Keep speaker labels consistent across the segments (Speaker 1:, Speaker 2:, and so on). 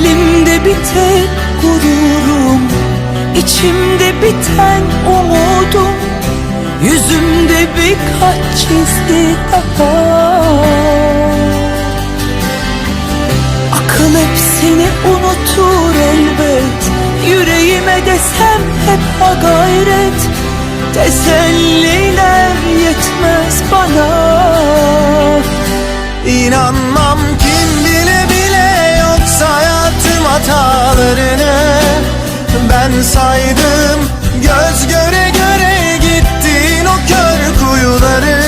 Speaker 1: Elimde bir tek gururum içimde biten umudum Yüzümde birkaç çizgi daha Akıl hep seni unutur elbet Yüreğime desem hep ha gayret Teselliler
Speaker 2: Ben saydım. Göz göre göre gittin o kör kuyuları.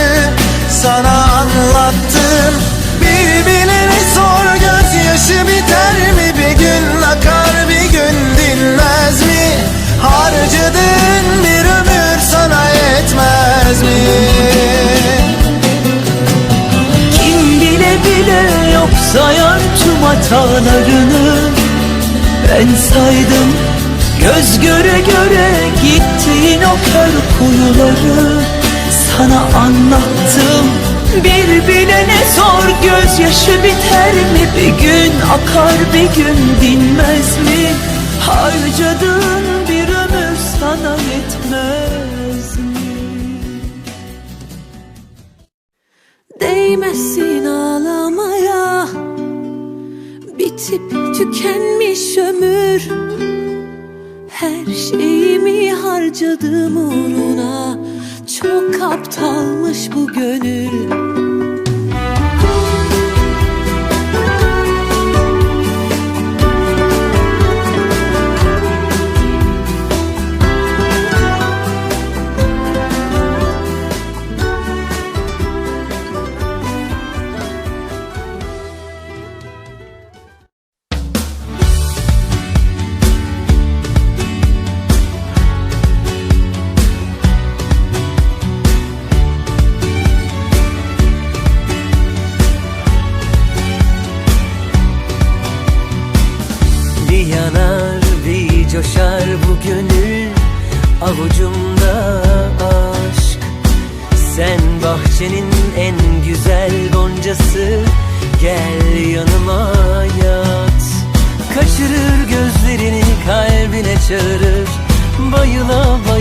Speaker 2: Sana anlattım. Bir bilene sor gözyaşı biter mi? Bir gün akar bir gün dinmez mi? Harcadığın bir ömür sana yetmez mi?
Speaker 1: Kim bile bile yok sayar tüm hatalarını. Ben saydım göz göre göre gittiğin o kör kuyuları Sana anlattım. Bir bilene sor gözyaşı biter mi? Bir gün akar bir gün dinmez mi? Harcadığın bir ömür sana yetmez mi?
Speaker 3: Değmesin ağlamaya. Bitip tükenmiş ömür Her şeyimi harcadım uğruna. Çok aptalmış bu gönül
Speaker 4: Yanar bir coşar bu gönül. Avucumda aşk Sen bahçenin en güzel goncası. Gel yanıma yat. Kaçırır gözlerini kalbine çağırır. Bayıla bayıla